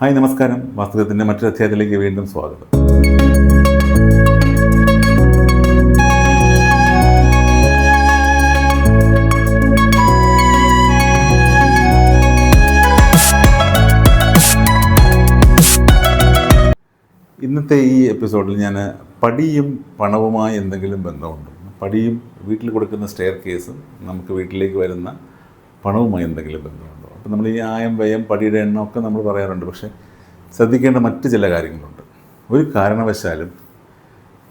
Hi നമസ്കാരം. വാസ്തവത്തിന്റെ മറ്റൊരു അധ്യായത്തിലേക്ക് വീണ്ടും സ്വാഗതം. ഇന്നത്തെ ഈ എപ്പിസോഡിൽ ഞാൻ പടിയും പണവുമായി എന്തെങ്കിലും ബന്ധമുണ്ടോ? പടിയും വീട്ടിൽ കൊടുക്കുന്ന സ്റ്റെയർ കേസും നമുക്ക് വീട്ടിലേക്ക് വരുന്ന പണവുമായി എന്തെങ്കിലും ബന്ധമുണ്ടോ? അപ്പോൾ നമ്മൾ ഈ ആയം വ്യയം പടിയുടെ എണ്ണം ഒക്കെ നമ്മൾ പറയാറുണ്ട്. പക്ഷേ ശ്രദ്ധിക്കേണ്ട മറ്റ് ചില കാര്യങ്ങളുണ്ട്. ഒരു കാരണവശാലും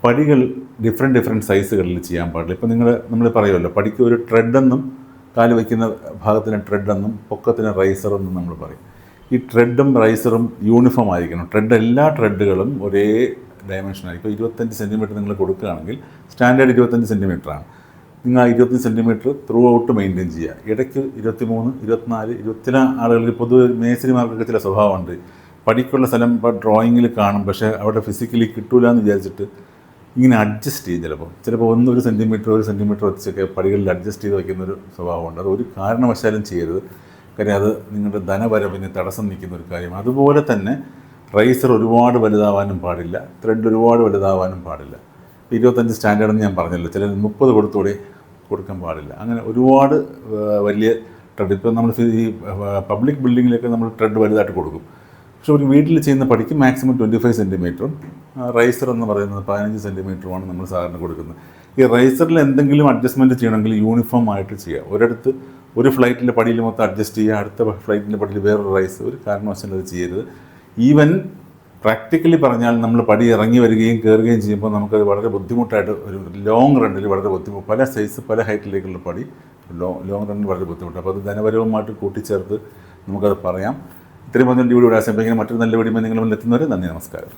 പടികൾ ഡിഫറെന്റ് ഡിഫറെന്റ് സൈസുകളിൽ ചെയ്യാൻ പാടില്ല. ഇപ്പം നിങ്ങൾ നമ്മൾ പറയുമല്ലോ പടിക്ക് ഒരു ട്രെഡെന്നും കാൽ വയ്ക്കുന്ന ഭാഗത്തിന് ട്രെഡെന്നും പൊക്കത്തിന് റൈസറെന്നും നമ്മൾ പറയും. ഈ ട്രെഡും റൈസറും യൂണിഫോം ആയിരിക്കണം. ട്രെഡ് എല്ലാ ട്രെഡുകളും ഒരേ ഡയമെൻഷനായി ഇപ്പോൾ ഇരുപത്തഞ്ച് സെന്റിമീറ്റർ നിങ്ങൾ കൊടുക്കുകയാണെങ്കിൽ സ്റ്റാൻഡേർഡ് ഇരുപത്തഞ്ച് സെന്റിമീറ്ററാണ് നിങ്ങൾ ആ ഇരുപത്തി സെന്റിമീറ്റർ ത്രൂ ഔട്ട് മെയിന്റെയിൻ ചെയ്യുക. ഇടയ്ക്ക് ഇരുപത്തി മൂന്ന് ഇരുപത്തിനാല് ഇരുപത്തിന ആളുകൾക്ക് പൊതുവെ മേസ്തിരിമാർക്കൊക്കെ ചില സ്വഭാവമുണ്ട്. പഠിക്കുള്ള സ്ഥലം ഇപ്പോൾ ഡ്രോയിങ്ങിൽ കാണും. പക്ഷേ അവിടെ ഫിസിക്കലി കിട്ടൂല എന്ന് വിചാരിച്ചിട്ട് ഇങ്ങനെ അഡ്ജസ്റ്റ് ചെയ്യും ചിലപ്പോൾ. ചിലപ്പോൾ ഒന്ന് ഒരു സെന്റിമീറ്റർ ഒരു സെന്റിമീറ്റർ വെച്ചൊക്കെ പടികളിൽ അഡ്ജസ്റ്റ് ചെയ്ത് വയ്ക്കുന്ന ഒരു സ്വഭാവമുണ്ട്. അത് ഒരു കാരണവശാലും ചെയ്യരുത്. കാര്യം അത് നിങ്ങളുടെ ധനവരവിന് തടസ്സം നിൽക്കുന്ന ഒരു കാര്യം. അതുപോലെ തന്നെ റൈസർ ഒരുപാട് വലുതാവാനും പാടില്ല. ത്രെഡ് ഒരുപാട് വലുതാവാനും പാടില്ല. ഇരുപത്തഞ്ച് സ്റ്റാൻഡേർഡ് എന്ന് ഞാൻ പറഞ്ഞല്ലോ. ചില മുപ്പത് കൊടുത്തുകൂടി കൊടുക്കാൻ പാടില്ല. അങ്ങനെ ഒരുപാട് വലിയ ട്രെഡ് ഇപ്പോൾ നമ്മൾ ഈ പബ്ലിക് ബിൽഡിങ്ങിലൊക്കെ നമ്മൾ ട്രെഡ് വലുതായിട്ട് കൊടുക്കും. പക്ഷെ ഒരു വീട്ടിൽ ചെയ്യുന്ന പടിക്ക് മാക്സിമം ട്വന്റി ഫൈവ് സെന്റിമീറ്ററും റൈസർ എന്ന് പറയുന്നത് പതിനഞ്ച് സെന്റിമീറ്ററുമാണ് നമ്മൾ സാധാരണ കൊടുക്കുന്നത്. ഈ റൈസറിൽ എന്തെങ്കിലും അഡ്ജസ്റ്റ്മെന്റ് ചെയ്യണമെങ്കിൽ യൂണിഫോം ആയിട്ട് ചെയ്യുക. ഒരിടത്ത് ഒരു ഫ്ലൈറ്റിന്റെ പടിയിൽ മൊത്തം അഡ്ജസ്റ്റ് ചെയ്യുക അടുത്ത ഫ്ലൈറ്റിന്റെ പടിയിൽ വേറൊരു റൈസ് ഒരു കാരണവശാലും അത് ചെയ്യരുത്. ഈവൻ പ്രാക്ടിക്കലി പറഞ്ഞാൽ നമ്മൾ പടി ഇറങ്ങി വരികയും കയറുകയും ചെയ്യുമ്പോൾ നമുക്കത് വളരെ ബുദ്ധിമുട്ടായിട്ട് ഒരു ലോങ് റണ്ണിൽ വളരെ ബുദ്ധിമുട്ട് പല സൈസ് പല ഹൈറ്റിലേക്കുള്ള പടി ലോ ലോങ് റണ്ണിൽ വളരെ ബുദ്ധിമുട്ട് അപ്പോൾ അത് ധനപരവുമായിട്ട് കൂട്ടിച്ചേർത്ത് നമുക്കത് പറയാം. ഇത്രയും പറഞ്ഞ വീഡിയോ ആശംസിക്കുന്ന മറ്റൊരു നല്ല വീഡിയോ മുന്നിൽ എത്തുന്നവരെ നന്ദി നമസ്കാരം.